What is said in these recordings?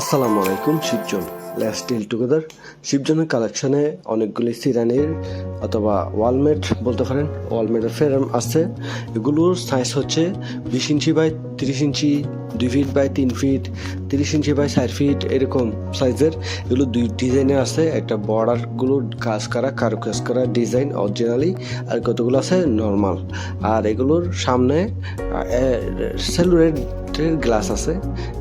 আসসালামু আলাইকুম, Shibjon. Let's still together শিবজনের কালেকশনে অনেকগুলি সিরানির অথবা ওয়ালমেট বলতে পারেন। ওয়ালমেটের ফেরাম আছে। এগুলোর সাইজ হচ্ছে বিশ ইঞ্চি বাই তিরিশ ইঞ্চি, দুই ফিট বাই তিন ফিট তিরিশ ইঞ্চি বাই চার ফিট এরকম সাইজের এগুলো দুই ডিজাইনের আছে। একটা বর্ডারগুলো কাজ করা কারও কাজ করা ডিজাইন অরিজিনালি আর কতগুলো আছে? নর্মাল আর এগুলোর সামনে সেলুরেট গ্লাস আছে,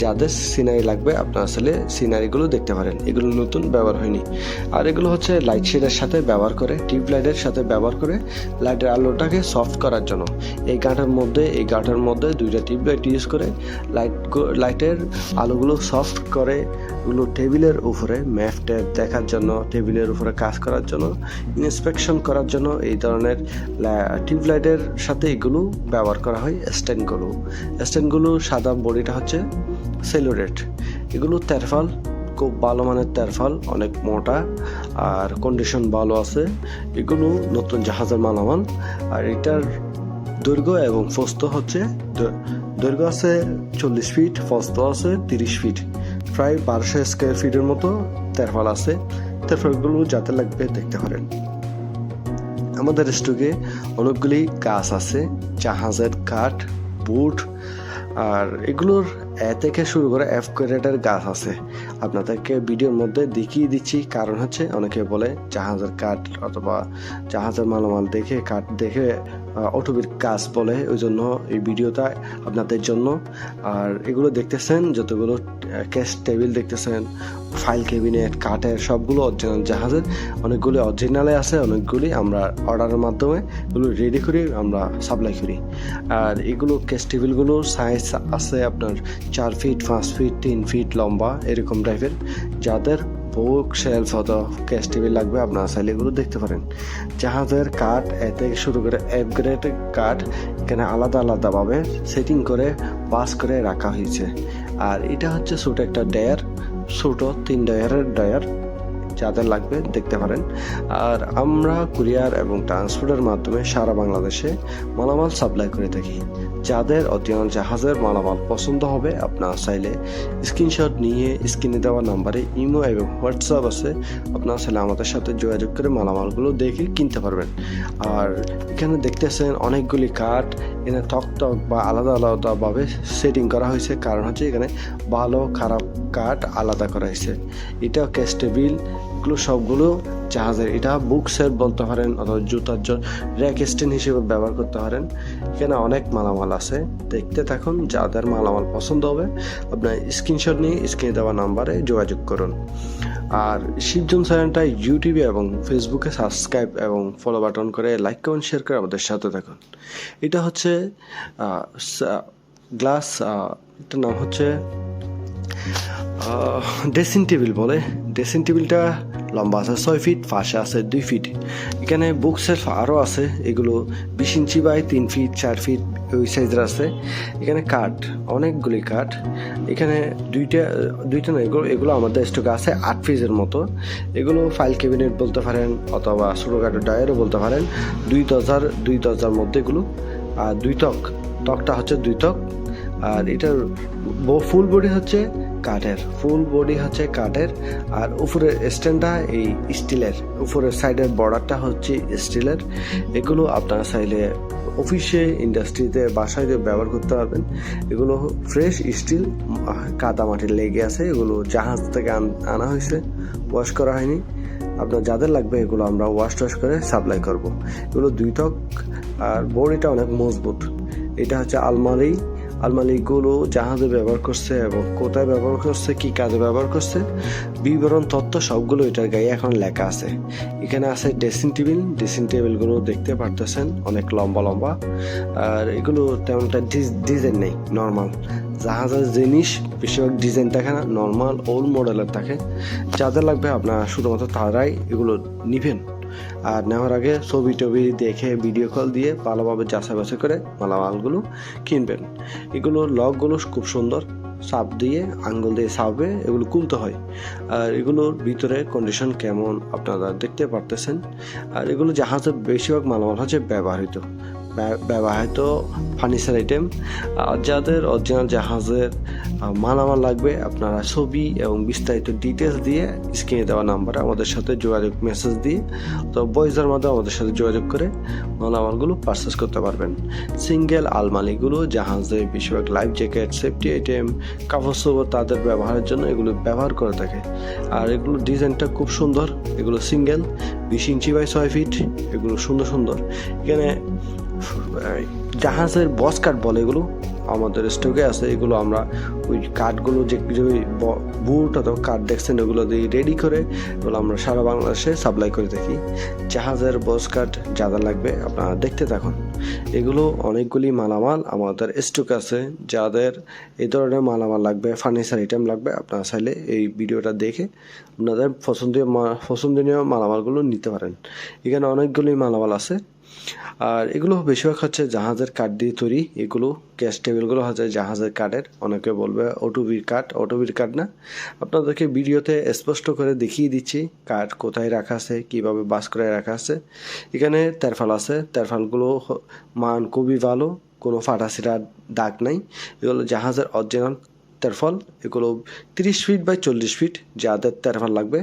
যাদের সিনারি লাগবে আপনারা আসলে সিনারিগুলো দেখতে পারেন। এগুলো নতুন ব্যবহার হয়নি। আর এগুলো হচ্ছে লাইট শেডের সাথে ব্যবহার করে টিউব লাইটের সাথে ব্যবহার করে লাইটের আলোটাকে সফট করার জন্য। এই গাঁটার মধ্যে, এই গাঁটার মধ্যে দুইটা টিউব লাইট ইউজ করে লাইট লাইটের আলোগুলো সফট করে এগুলো টেবিলের উপরে ম্যাপ ট্যাপ দেখার জন্য টেবিলের উপরে কাজ করার জন্য ইন্সপেকশন করার জন্য এই ধরনের টিউব লাইটের সাথে এগুলো ব্যবহার করা হয় স্ট্যান্ডগুলো স্ট্যান্ডগুলো সাদা বডিটা হচ্ছে সেলুরেট। এগুলো তেরফাল, খুব ভালো মানের তেরফাল, অনেক মোটা, আর কন্ডিশন ভালো আছে। এগুলো নতুন জাহাজের মালামাল। আর এটার দৈর্ঘ্য এবং ফস্ত হচ্ছে দৈর্ঘ্য আছে চল্লিশ ফিট ফস্ত আছে তিরিশ ফিট। প্রায় বারোশো স্কোয়ার ফিটের মতো তেরফাল আছে। তেরফালগুলো যাতে লাগবে দেখতে পারেন। আমাদের স্টকে অনেকগুলি গাছ আছে, জাহাজের কাঠ, বুট আর এগুলোর এ থেকে শুরু করে এফ ক্যারেটের গাছ আছে। আপনাদেরকে ভিডিওর মধ্যে দেখিয়ে দিচ্ছি। কারণ হচ্ছে, অনেকে বলে জাহাজের কাঠ অথবা জাহাজের মালামাল দেখে কাঠ দেখে অটোবির কাজ বলে, ওই জন্য এই ভিডিওটা আপনাদের জন্য। আর এগুলো দেখতেছেন, যতগুলো ক্যাশ টেবিল দেখতেছেন ফাইল ক্যাবিনেট কাঠের সবগুলো অরিজিনাল জাহাজের অনেকগুলি অরিজিনালে আছে, অনেকগুলি আমরা অর্ডারের মাধ্যমে এগুলো রেডি করি, আমরা সাপ্লাই করি। আর এগুলো ক্যাশ টেবিলগুলোর সাইজ আছে আপনার চার ফিট পাঁচ ফিট তিন ফিট লম্বা, এরকম টাইপের যাদের বুক শেলফ হতো ক্যাশ টিভি লাগবে, আপনারা চাইলে এগুলো দেখতে পারেন। জাহাজের কাঠ এ থেকে শুরু করে অ্যাপগ্রেড কাঠ এখানে আলাদা আলাদাভাবে সেটিং করে পাস করে রাখা হয়েছে। আর এটা হচ্ছে ছোট একটা ডেয়ার ছোট তিন ডয়ারের ডয়ার যাদের লাগবে দেখতে পারেন। আর আমরা কুরিয়ার এবং ট্রান্সপোর্টের মাধ্যমে সারা বাংলাদেশে মালামাল সাপ্লাই করে থাকি। যাদের অরিজিনাল জাহাজের মালামাল পছন্দ হবে আপনারা চাইলে। স্ক্রিনশট নিয়ে স্ক্রিনে দেওয়া নাম্বারে ইমো এবং হোয়াটসঅ্যাপ আছে। আপনারা চাইলে আমাদের সাথে যোগাযোগ করে মালামালগুলো দেখে কিনতে পারবেন। আর এখানে দেখতেছেন অনেকগুলি কাঠ। এখানে টক টক বা আলাদা আলাদাভাবে সেটিং করা হয়েছে। কারণ হচ্ছে এখানে ভালো খারাপ কাঠ আলাদা করা হয়েছে। এটা ক্যাশ টেবিল এগুলো সবগুলো জাহাজের, এটা বুক সেট বলতে পারেন অথবা জুতার জন্য র্যাক স্ট্যান্ড হিসেবে ব্যবহার করতে পারেন। এখানে অনেক মালামাল আছে। দেখতে থাকুন যাদের মালামাল পছন্দ হবে। আপনার স্ক্রিনশট নিয়ে স্ক্রিনে দেওয়া নাম্বারে যোগাযোগ করুন। আর শিবজন চ্যানেলটা ইউটিউবে এবং ফেসবুকে সাবস্ক্রাইব এবং ফলো বাটন করে লাইক কমেন্ট শেয়ার করে আমাদের সাথে থাকুন। এটা হচ্ছে গ্লাস এটার নাম হচ্ছে ড্রেসিং টেবিল বলে। ড্রেসিং টেবিলটা লম্বা আছে, ছয় ফিট পাশে আছে দুই ফিট এখানে বুক সেলফ আরও আছে, এগুলো বিশ ইঞ্চি বাই তিন ফিট চার ফিট ওই সাইজের আছে। এখানে কাঠ অনেকগুলি কাঠ এখানে দুইটা দুইটা না, এগুলো এগুলো আমাদের স্টকে আছে, আট পিসের মতো। এগুলো ফাইল ক্যাবিনেট বলতে পারেন, অথবা ছোটোখাটো ডায়ারও বলতে পারেন। দুই দরজার দুই দরজার মধ্যে এগুলো। আর দুই তক তকটা হচ্ছে দুই তক আর এটার ফুল বডি হচ্ছে কাঠের। ফুল বডি হচ্ছে কাঠের, আর উপরের স্ট্যান্ডটা এই স্টিলের। উপরের সাইডের বর্ডারটা হচ্ছে স্টিলের। এগুলো আপনারা চাইলে অফিসে, ইন্ডাস্ট্রিতে, বাসায় ব্যবহার করতে পারবেন। এগুলো ফ্রেশ স্টিল, কাদা মাটির লেগে আছে। এগুলো জাহাজ থেকে আন- হয়েছে। ওয়াশ করা হয়নি। আপনার যাদের লাগবে এগুলো আমরা ওয়াশ টশ করে সাপ্লাই করব। এগুলো দুই তক আর বডিটা অনেক মজবুত। এটা হচ্ছে আলমারি। আলমারিগুলো জাহাজে ব্যবহার করছে এবং কোথায় ব্যবহার করছে, কি কাজে ব্যবহার করছে, বিবরণ, তথ্য সবগুলো এটার গায়ে এখন লেখা আছে। এখানে আছে ড্রেসিং টেবিল, ড্রেসিং টেবিলগুলো দেখতে পারতেছেন, অনেক লম্বা লম্বা। আর এগুলো তেমনটা ডিজাইন নেই, নর্মাল। জাহাজের জিনিস বেশিরভাগ ডিজাইন থাকে না, নর্মাল ওল্ড মডেলের থাকে। যাদের লাগবে আপনারা শুধুমাত্র তারাই এগুলো নিবেন। আর নেওয়ার আগে ছবি টবি দেখে ভিডিও কল দিয়ে ভালোভাবে যাচাই করে মালামালগুলো কিনবেন। এগুলোর লকগুলো খুব সুন্দর, সাপ দিয়ে, আঙ্গুল দিয়ে সাপে এগুলো কুলতে হয়। আর এগুলোর ভিতরে কন্ডিশন কেমন আপনারা দেখতে পারতেছেন। আর এগুলো জাহাজে বেশিরভাগ মালামাল হচ্ছে ব্যবহৃত। ব্য- ব্যবহৃত ফার্নিচার আইটেম যাদের অরিজিনাল জাহাজের মালামাল লাগবে, আপনারা ছবি এবং বিস্তারিত ডিটেলস দিয়ে স্ক্রিনে দেওয়া নাম্বারে আমাদের সাথে যোগাযোগ মেসেজ দিয়ে, তো বয়সের মধ্যে আমাদের সাথে যোগাযোগ করে মালামালগুলো পারচেস করতে পারবেন। সিঙ্গেল আলমারিগুলো, জাহাজে বেশিরভাগ লাইফ জ্যাকেট সেফটি আইটেম কাপড় তাদের ব্যবহারের জন্য এগুলো ব্যবহার করে থাকে। আর এগুলো ডিজাইনটা খুব সুন্দর, এগুলো সিঙ্গেল বিশ ইঞ্চি বাই ছয় ফিট এগুলো সুন্দর সুন্দর। এখানে জাহাজের বস কাঠ বলে এগুলো, আমাদের স্টকে আছে, এগুলো আমরা ওই কাঠগুলো যে বুট অথবা কাঠ দেখছেন ওগুলো দিয়ে রেডি করে এগুলো আমরা সারা বাংলাদেশে সাপ্লাই করে থাকি। জাহাজের বস কাঠ যাদের লাগবে, আপনারা দেখতে থাকুন। এগুলো অনেকগুলি মালামাল আমাদের স্টক আছে, যাদের এই ধরনের মালামাল লাগবে ফার্নিচার আইটেম লাগবে, আপনারা চাইলে এই ভিডিওটা দেখে আপনাদের পছন্দীয় পছন্দনীয় মালামালগুলো নিতে পারেন। এখানে অনেকগুলি মালামাল আছে আর এগুলো বেশিরভাগ হচ্ছে জাহাজের কাঠ দিয়ে তৈরি। এগুলো ক্যাশ টেবিলগুলো হচ্ছে জাহাজের কাঠের। অনেকে বলবে, অটোবির কাঠ? অটোবির কাঠ না। আপনাদেরকে ভিডিওতে স্পষ্ট করে দেখিয়ে দিচ্ছি কাঠ কোথায় রাখা আছে, কীভাবে বাস করে রাখা আছে। এখানে তেরফাল আছে। তেরফালগুলো মান খুবই ভালো। কোনো ফাটা সিটা দাগ নাই। এগুলো জাহাজের অরিজিনাল তেরফল এগুলো তিরিশ ফিট বাই চল্লিশ ফিট যাদের তেরফল লাগবে।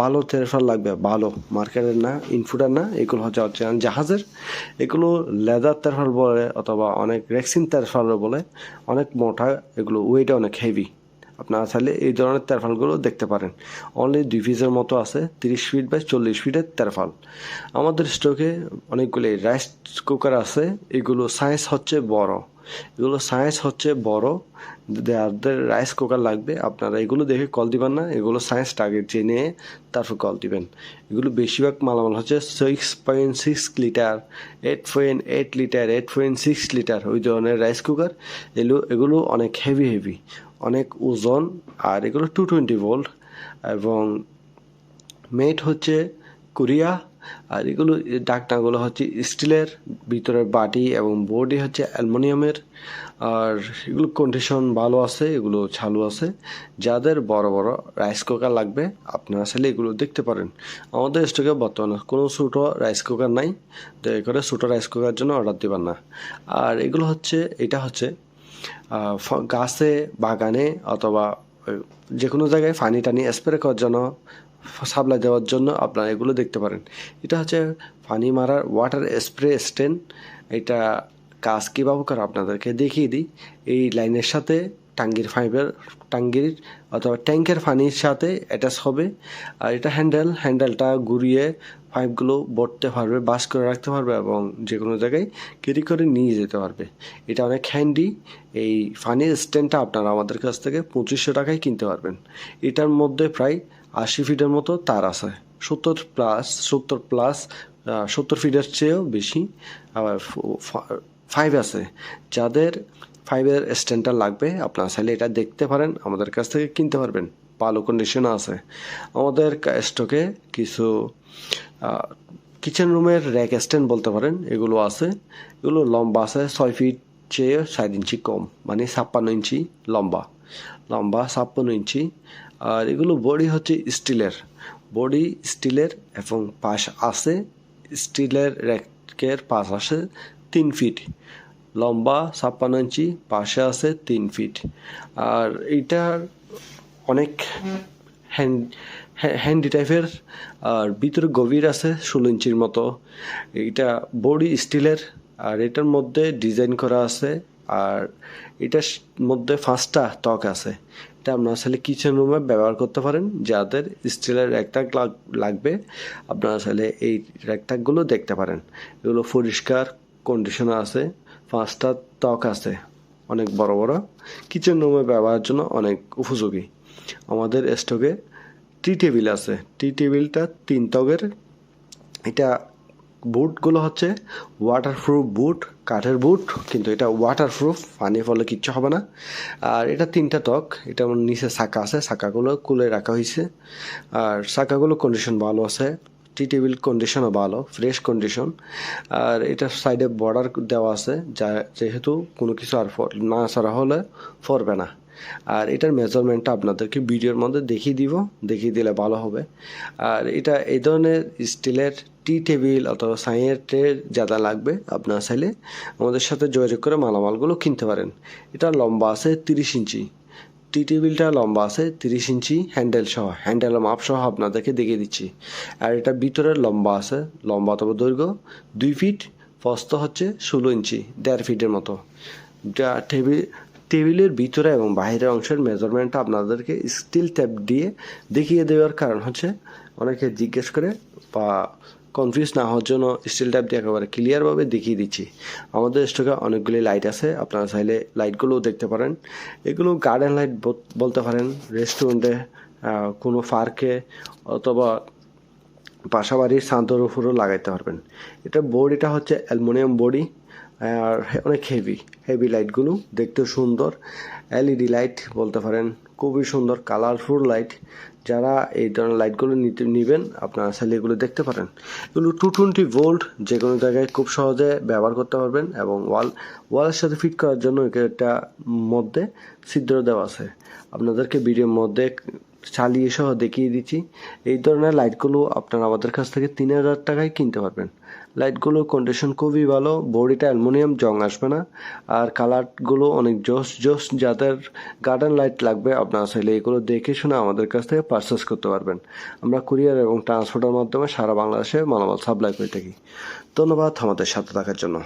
ভালো তেরফাল লাগবে ভালো মার্কেটের না, ইনফুটার না, এগুলো হচ্ছে জাহাজের। এগুলো লেদার তেরফল বলে, অথবা অনেক রেক্সিন তেরফাল বলে, অনেক মোটা, এগুলো ওয়েট অনেক হেভি আপনারা চাইলে এই ধরনের তেরফালগুলো দেখতে পারেন। অনলি দুই পিসের মতো আছে, তিরিশ ফিট বাই চল্লিশ ফিটের তেরফাল আমাদের স্টকে অনেকগুলি রাইস কুকার আছে, এগুলো সাইজ হচ্ছে বড়। এগুলো সাইজ হচ্ছে বড়। যাদের রাইস কুকার লাগবে, আপনারা এগুলো দেখে কল দিবেন না। এগুলো সাইজটা আগে জেনে তারপর কল দিবেন। এগুলো বেশিরভাগ মালামাল হচ্ছে six point six litre eight point eight litre eight point six litre ওই ধরনের রাইস কুকার এগুলো এগুলো অনেক হেভি হেভি অনেক ওজন, আর এগুলো টু টোয়েন্টি ভোল্ট এবং মেট হচ্ছে কোরিয়া আর এগুলো ডাকনাগুলো হচ্ছে স্টিলের ভিতরের বাটি এবং বডি হচ্ছে অ্যালুমিনিয়ামের। আর এগুলো কন্ডিশন ভালো আছে, এগুলো চালু আছে। যাদের বড় বড় রাইস কুকার লাগবে, আপনারা চাইলে এগুলো দেখতে পারেন। আমাদের স্টকে বর্তমানে কোনো ছোটো রাইস কুকার নাই। দয়া করে ছোটো রাইস কুকার জন্য অর্ডার দিবেন না। আর এগুলো হচ্ছে, এটা হচ্ছে গাছে, বাগানে অথবা যে কোনো জায়গায় পানি টানি স্প্রে করার জন্য সাপ্লাই দেওয়ার জন্য আপনারা এগুলো দেখতে পারেন। এটা হচ্ছে পানি মারার ওয়াটার স্প্রে স্ট্যান্ড এটা কাজ কীভাবে করে আপনাদেরকে দেখিয়ে দিই। এই লাইনের সাথে টাঙ্গির ফাইবার টাঙ্গির অথবা ট্যাঙ্কের পানির সাথে অ্যাটাচ হবে। আর এটা হ্যান্ডেল হ্যান্ডেলটা ঘুরিয়ে পাইপগুলো বটতে পারবে, বাস করে রাখতে পারবে এবং যে কোনো জায়গায় ক্যারি করে নিয়ে যেতে পারবে। এটা অনেক হ্যান্ডি এই ফানির স্ট্যান্ডটা আপনারা আমাদের কাছ থেকে পঁচিশশো টাকায় কিনতে পারবেন। এটার মধ্যে প্রায় আশি ফিটের মতো তার আছে। সত্তর প্লাস সত্তর প্লাস সত্তর ফিটের চেয়েও বেশি। আবার ফাইভ আছে। যাদের ফাইভের স্ট্যান্ডটা লাগবে, আপনারা চাইলে এটা দেখতে পারেন, আমাদের কাছ থেকে কিনতে পারবেন। ভালো কন্ডিশনে আছে। আমাদের স্টকে কিছু কিচেন রুমের র্যাক স্ট্যান্ড বলতে পারেন, এগুলো আছে। এগুলো লম্বা আছে, ছয় ফিট চেয়ে সাত ইঞ্চি কম মানে ছাপ্পান্ন ইঞ্চি লম্বা। লম্বা ছাপ্পান্ন ইঞ্চি। আর এগুলো বডি হচ্ছে স্টিলের। বডি স্টিলের এবং পাশ আছে, স্টিলের র্যাকের পাশ আছে তিন ফিট। লম্বা ছাপ্পান্ন ইঞ্চি, পাশে আছে তিন ফিট। আর এইটার অনেক হ্যান্ড হ্যান্ডি টাইপের। আর ভিতরে গভীর আছে ষোলো ইঞ্চির মতো। এইটা বডি স্টিলের। আর এটার মধ্যে ডিজাইন করা আছে আর এটার মধ্যে পাঁচটা ত্বক আছে। এটা আপনারা চাইলে কিচেন রুমে ব্যবহার করতে পারেন, যাদের স্টিলের র্যাকটাক লাগবে, আপনারা চাইলে এই র্যাকটাকগুলো দেখতে পারেন। এগুলো পরিষ্কার কন্ডিশনার আছে পাঁচটা ত্বক আছে, অনেক বড় বড়। কিচেন রুমে ব্যবহারের জন্য অনেক উপযোগী। আমাদের স্টকে টি টেবিল আছে। টি টেবিলটা তিন ত্বকের। এটা বুটগুলো হচ্ছে ওয়াটারপ্রুফ বুট কাঠের বুট, কিন্তু এটা ওয়াটারপ্রুফ পানি ফলে কিচ্ছু হবে না। আর এটা তিনটা টক এটা নিচে শাখা আছে শাখাগুলো কুলে রাখা হয়েছে আর শাখাগুলো কন্ডিশন ভালো আছে টি টেবিল কন্ডিশনও ভালো ফ্রেশ কন্ডিশন আর এটা সাইডে বর্ডার দেওয়া আছে, যা যেহেতু কোনো কিছু আর না ছাড়া হলে ফরবে না। আর এটার মেজারমেন্টটা আপনাদেরকে ভিডিওর মধ্যে দেখিয়ে দিব, দেখিয়ে দিলে ভালো হবে। আর এটা এই ধরনের স্টিলের টি টেবিল অথবা সাইয়ের ট্রে যারা লাগবে, আপনার চাইলে আমাদের সাথে যোগাযোগ করে মালামালগুলো কিনতে পারেন। এটা লম্বা আছে তিরিশ ইঞ্চি। টি টেবিলটা লম্বা আছে তিরিশ ইঞ্চি হ্যান্ডেল সহ হ্যান্ডেল মাপ সহ আপনাদেরকে দেখিয়ে দিচ্ছি। আর এটা ভিতরে লম্বা আছে, লম্বা অথবা দৈর্ঘ্য দুই ফিট প্রস্থ হচ্ছে ষোলো ইঞ্চি, দেড় ফিটের মতো। টেবিল টেবিলের ভিতরে এবং বাইরের অংশের মেজারমেন্টটা আপনাদেরকে স্টিল ট্যাপ দিয়ে দেখিয়ে দেওয়ার কারণ হচ্ছে অনেকে জিজ্ঞেস করে, বা কনফিউজ না হওয়ার জন্য স্টিল ট্যাপ দিয়ে একেবারে ক্লিয়ারভাবে দেখিয়ে দিচ্ছি। আমাদের স্টকে অনেকগুলি লাইট আছে, আপনারা চাইলে লাইটগুলোও দেখতে পারেন। এগুলো গার্ডেন লাইট বলতে পারেন রেস্টুরেন্টে কোনো পার্কে অথবা বাসাবাড়ির ছাদের উপরও লাগাইতে পারবেন। এটা বোর্ড এটা হচ্ছে অ্যালুমিনিয়াম বডি আর অনেক হেভি হেভি লাইটগুলো দেখতেও সুন্দর। এলইডি লাইট বলতে পারেন, খুবই সুন্দর কালারফুল লাইট যারা এই ধরনের লাইটগুলো নিতে, নেবেন, আপনারা চাইলে এগুলো দেখতে পারেন। এগুলো টু টোয়েন্টি ভোল্ট যে কোনো জায়গায় খুব সহজে ব্যবহার করতে পারবেন এবং ওয়াল ওয়ালের সাথে ফিট করার জন্য একটা মধ্যে ছিদ্র দেওয়া আছে। আপনাদেরকে ভিডিওর মধ্যে চালিয়ে সহ দেখিয়ে দিচ্ছি। এই ধরনের লাইটগুলো আপনারা আমাদের কাছ থেকে তিন হাজার টাকায় কিনতে পারবেন। লাইটগুলো কন্ডিশন খুবই ভালো বডিটা অ্যালুমিনিয়াম, জং আসবে না। আর কালারগুলো অনেক জোস জোস যাদের গার্ডেন লাইট লাগবে, আপনারা চাইলে এগুলো দেখে শুনে আমাদের কাছ থেকে পারচেস করতে পারবেন। আমরা কুরিয়ার এবং ট্রান্সপোর্টের মাধ্যমে সারা বাংলাদেশে মালামাল সাপ্লাই করে থাকি। ধন্যবাদ আমাদের সাথে থাকার জন্য।